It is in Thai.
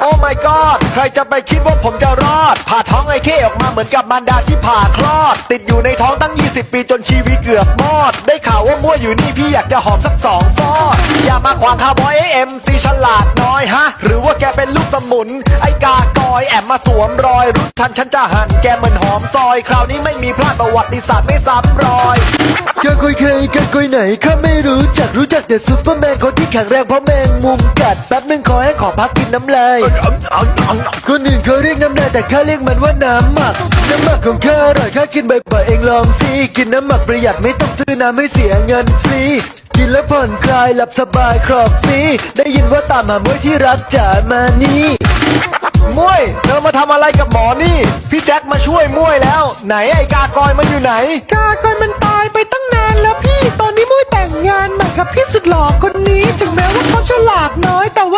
โอ้ my god ใครจะไปคิดว่าผมจะรอด ผ่าท้องไอ้เข้ออกมาเหมือนกับมารดาที่ผ่าคลอด ติดอยู่ในท้องตั้ง 20 ปีจนชีวิตเกือบมอด ได้ข่าวว่ามั่วอยู่นี่พี่อยากจะหอมสักสองฟอด อย่ามาขวางคาบอยเอ็มซีฉลาดน้อยฮะ หรือว่าแกเป็นลูกสมุน ไอ้กากอยแอบมาสวมรอยรู้ทันฉันจะหันแกเหมือนหอมซอย คราวนี้ไม่มีพลาดประวัติศาสตร์ไม่ซ้ำรอย คุยไหนข้าไม่รู้จักรู้จักแต่ซูเปอร์แมนคนที่แข็งแรงเพราะแมงมุมกัดแป๊บนึงขอให้ขอพักกินน้ำลายคนอื่นเขาเรียกน้ำลายแต่ข้าเรียกมันว่าน้ำหมักน้ำหมักของข้าอร่อยข้ากินบ่อยๆเองลองสิกินน้ำหมักประหยัดไม่ต้องซื้อน้ำไม่เสียเงินฟรีกินแล้วผ่อนคลายหลับสบายครอบฟรีได้ยินว่าตามหามวยที่รักจ๋ามานี่มวยเธอมาทำอะไรกับหมอนี่ พี่แจ็คมาช่วยมวยแล้ว ไหนไอ้กากอยมันอยู่ไหน กากอยมันต นี้ถึงแม้ว่าเขาฉลาดน้อยแต่ว่า